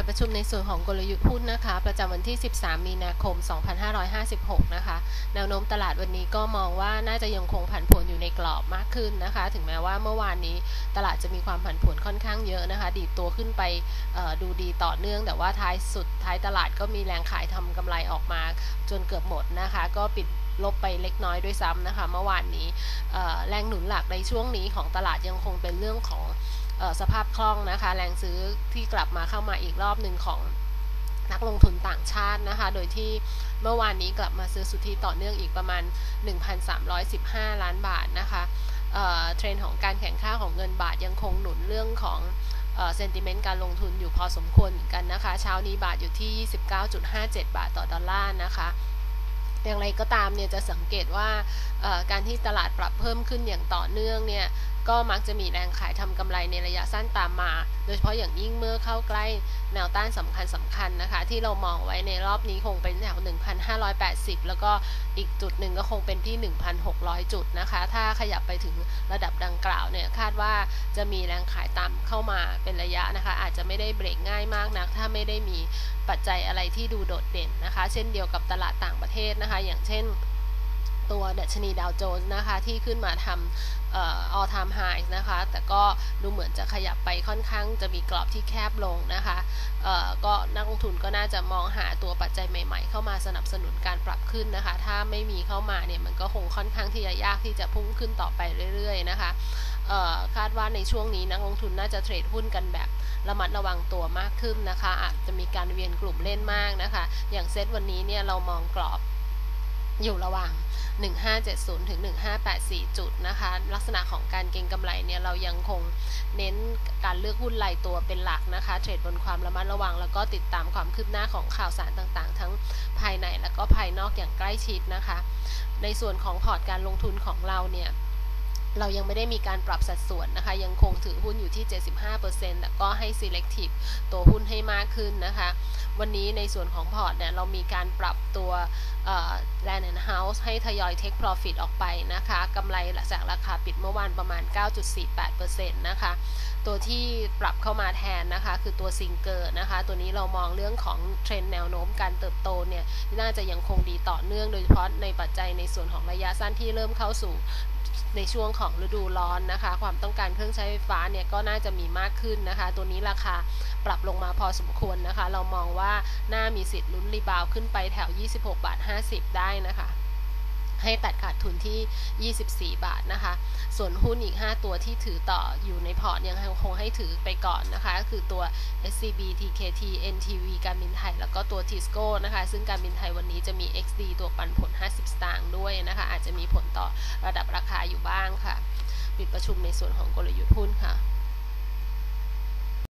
ปิดประชุมในส่วนของกลยุทธ์หุ้นนะคะ ประจำวันที่ 13 มีนาคม 2556 นะคะ แนวโน้มตลาดวันนี้ก็มองว่าน่าจะยังคงผันผวนอยู่ในกรอบมากขึ้นนะคะ ถึงแม้ว่าเมื่อวานนี้ตลาดจะมีความผันผวนค่อนข้างเยอะนะคะ ดีดตัวขึ้นไปดูดีต่อเนื่อง แต่ว่าท้ายสุดท้ายตลาดก็มีแรงขายทำกำไรออกมา จนเกือบหมดนะคะ ก็ปิดลบไปเล็กน้อยด้วยซ้ำนะคะ เมื่อวานนี้แรงหนุนหลักในช่วงนี้ของตลาดยังคงเป็นเรื่องของ สภาพคล่องนะคะ แรงซื้อที่กลับมาเข้ามาอีกรอบหนึ่งของนักลงทุนต่างชาตินะคะ โดยที่เมื่อวานนี้กลับมาซื้อสุทธิต่อเนื่องอีกประมาณ 1,315 ล้านบาทนะคะเทรนด์ของการแข่งข้าของเงินบาทยังคงหนุนเรื่องของเซนติเมนต์การลงทุนอยู่พอสมควรกันนะคะ เช้านี้บาทอยู่ที่ 29.57 บาทต่อดอลลาร์นะคะ อย่างไรก็ตามเนี่ยจะสังเกตว่าการที่ตลาดปรับเพิ่มขึ้นอย่างต่อเนื่องเนี่ยก็มักจะมีแรงขายทำกำไรในระยะสั้นตามมา โดยเฉพาะอย่างยิ่งเมื่อเข้าใกล้แนวต้านสำคัญสำคัญนะคะ ที่เรามองไว้ในรอบนี้คงเป็นแถว 1,580 แล้วก็อีกจุดหนึ่งก็คงเป็นที่ 1,600 จุดนะคะ ถ้าขยับไปถึงระดับดังกล่าวเนี่ยคาดว่าจะมีแรงขายตามเข้ามาเป็นระยะนะคะ อาจจะไม่ได้เบรกง่ายมากนัก ถ้าไม่ได้มีปัจจัยอะไรที่ดูโดดเด่นนะคะ เช่นเดียวกับตลาดต่างประเทศนะคะ อย่างเช่น ตัวดัชนีดาวโจนส์นะคะที่ขึ้นมาทำ all time high นะคะ แต่ก็ดูเหมือนจะขยับไปค่อนข้างจะมีกรอบที่แคบลงนะคะก็นักลงทุนก็น่าจะมองหาตัวปัจจัยใหม่ๆ เข้ามาสนับสนุนการปรับขึ้นนะคะ ถ้าไม่มีเข้ามาเนี่ยมันก็คงค่อนข้างที่จะยากที่จะพุ่งขึ้นต่อไปเรื่อยๆนะคะคาดว่าในช่วงนี้นักลงทุนน่าจะเทรดหุ้นกันแบบระมัดระวังตัวมากขึ้นนะคะ อาจจะมีการเวียนกลุ่มเล่นมากนะคะ อย่างเซตวันนี้เนี่ยเรามองกรอบ อยู่ระหว่าง 1570 ถึง 1584 จุดนะคะ ลักษณะของการเก็งกำไรเนี่ย เรายังคงเน้นการเลือกหุ้นรายตัวเป็นหลักนะคะ เทรดบนความระมัดระวัง แล้วก็ติดตามความคืบหน้าของข่าวสารต่างๆ ทั้งภายในและก็ภายนอกอย่างใกล้ชิดนะคะ ในส่วนของพอร์ตการลงทุนของเราเนี่ย เรายังไม่ได้มีการปรับสัดส่วนนะคะ ยังคงถือหุ้นอยู่ที่ 75%แต่ก็ให้ selective ตัวหุ้นให้มากขึ้นนะคะ วันนี้ในส่วนของพอร์ตเนี่ยเรามีการปรับตัว Land and House ให้ทยอย take profit ออกไปนะคะกำไรจากราคาปิดเมื่อวานประมาณ 9.48%นะคะ ตัวที่ปรับเข้ามาแทนนะคะ คือตัวซิงเกอร์นะคะ ตัวนี้เรามองเรื่องของเทรนแนวโน้มการเติบโตเนี่ย น่าจะยังคงดีต่อเนื่องโดยเฉพาะในปัจจัยในส่วนของระยะสั้นที่เริ่มเข้าสู่ ในช่วงของฤดูร้อนนะคะ ความต้องการเครื่องใช้ไฟฟ้าเนี่ยก็น่าจะมีมากขึ้นนะคะ ตัวนี้ราคาปรับลงมาพอสมควรนะคะ เรามองว่าน่ามีสิทธิ์ลุ้นรีบาวขึ้นไปแถว 26 บาท 50 ได้นะคะ ให้ตัดขาดทุนที่ 24 บาทนะคะ ส่วนหุ้นอีก 5 ตัวที่ถือต่ออยู่ในพอร์ตยังคงให้ถือไปก่อนนะคะ ก็คือตัว SCB TKT NTV การบินไทย แล้วก็ตัว Tisco นะคะ ซึ่งการบินไทยวันนี้จะมี XD ตัวปันผล 50 สตางค์ด้วยนะคะ อาจจะมีผลต่อระดับราคาอยู่บ้างค่ะ ปิดประชุมในส่วนของกลยุทธ์หุ้นค่ะ